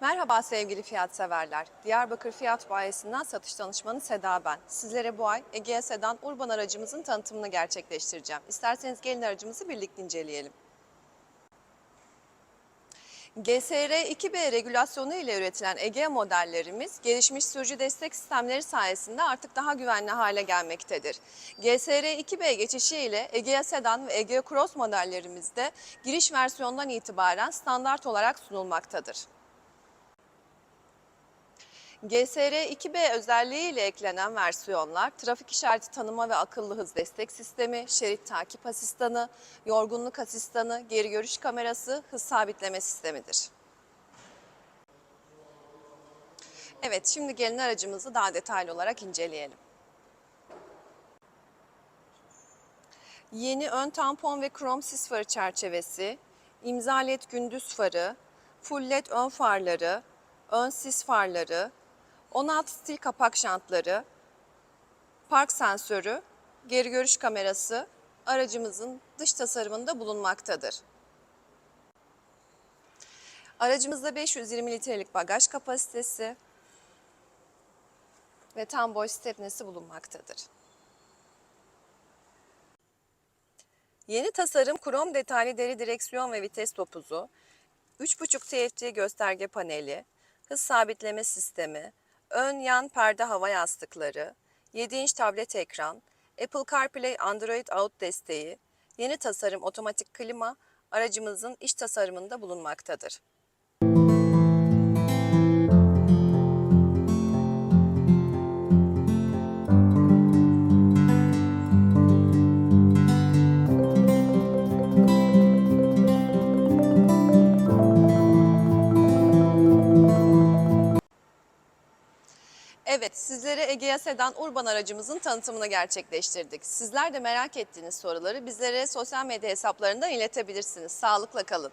Merhaba sevgili fiyat severler. Diyarbakır Fiyat Bayisi'nden satış danışmanı Seda ben. Sizlere bu ay Egea Sedan Urban aracımızın tanıtımını gerçekleştireceğim. İsterseniz gelin aracımızı birlikte inceleyelim. GSR 2B regülasyonu ile üretilen Egea modellerimiz gelişmiş sürücü destek sistemleri sayesinde artık daha güvenli hale gelmektedir. GSR 2B geçişi ile Egea Sedan ve Egea Cross modellerimizde giriş versiyondan itibaren standart olarak sunulmaktadır. GSR 2B özelliği ile eklenen versiyonlar trafik işareti tanıma ve akıllı hız destek sistemi, şerit takip asistanı, yorgunluk asistanı, geri görüş kamerası, hız sabitleme sistemidir. Evet, şimdi gelin aracımızı daha detaylı olarak inceleyelim. Yeni ön tampon ve krom sis farı çerçevesi, imza led gündüz farı, full led ön farları, ön sis farları, 16 stil kapak jantları, park sensörü, geri görüş kamerası aracımızın dış tasarımında bulunmaktadır. Aracımızda 520 litrelik bagaj kapasitesi ve tam boy stepnesi bulunmaktadır. Yeni tasarım krom detaylı deri direksiyon ve vites topuzu, 3.5 TFT gösterge paneli, hız sabitleme sistemi, ön yan perde hava yastıkları, 7 inç tablet ekran, Apple CarPlay Android Auto desteği, yeni tasarım otomatik klima aracımızın iç tasarımında bulunmaktadır. Evet, sizlere Egea Sedan Urban aracımızın tanıtımını gerçekleştirdik. Sizler de merak ettiğiniz soruları bizlere sosyal medya hesaplarından iletebilirsiniz. Sağlıkla kalın.